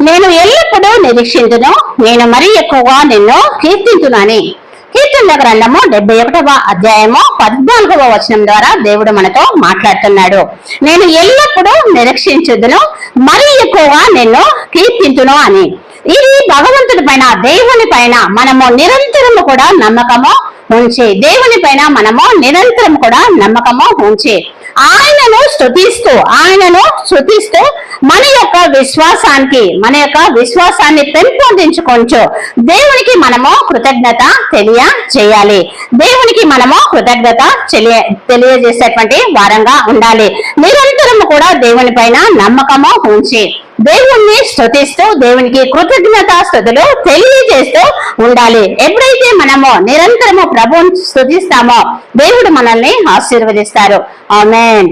నేను ఎల్లప్పుడూ నిరీక్షించును నేను మరీ ఎక్కువగా నిన్ను కీర్తించునని కీర్తన గ్రంథము డెబ్బై ఒకటవ అధ్యాయము పద్నాలుగవ వచనం ద్వారా దేవుడు మనతో మాట్లాడుతున్నాడు. నేను ఎల్లప్పుడూ నిరీక్షించుదును. మరీ ఎక్కువగా నిన్ను కీర్తించును అని. ఇది భగవంతుడి పైన దేవుని పైన మనము నిరంతరము కూడా నమ్మకము ఉంచి. దేవుని పైన మనము నిరంతరం కూడా నమ్మకము ఉంచి. ఆయనను స్థుతిస్తూ ఆయనను స్తుతిస్తూ మన యొక్క విశ్వాసానికి మన యొక్క విశ్వాసాన్ని పెంపొందించుకొంచు. దేవునికి మనము కృతజ్ఞత తెలియ చేయాలి దేవునికి మనము కృతజ్ఞత తెలియ తెలియజేసేటువంటి వారంగా ఉండాలి. నిరంతరము కూడా దేవుని పైన నమ్మకము ఉంచి దేవుణ్ణి స్థుతిస్తూ దేవునికి కృతజ్ఞత స్థుతులు తెలియజేస్తూ ఉండాలి. ఎప్పుడైతే మనము నిరంతరము ప్రభువుని స్థుతిస్తామో దేవుడు మనల్ని ఆశీర్వదిస్తారు. ఆమె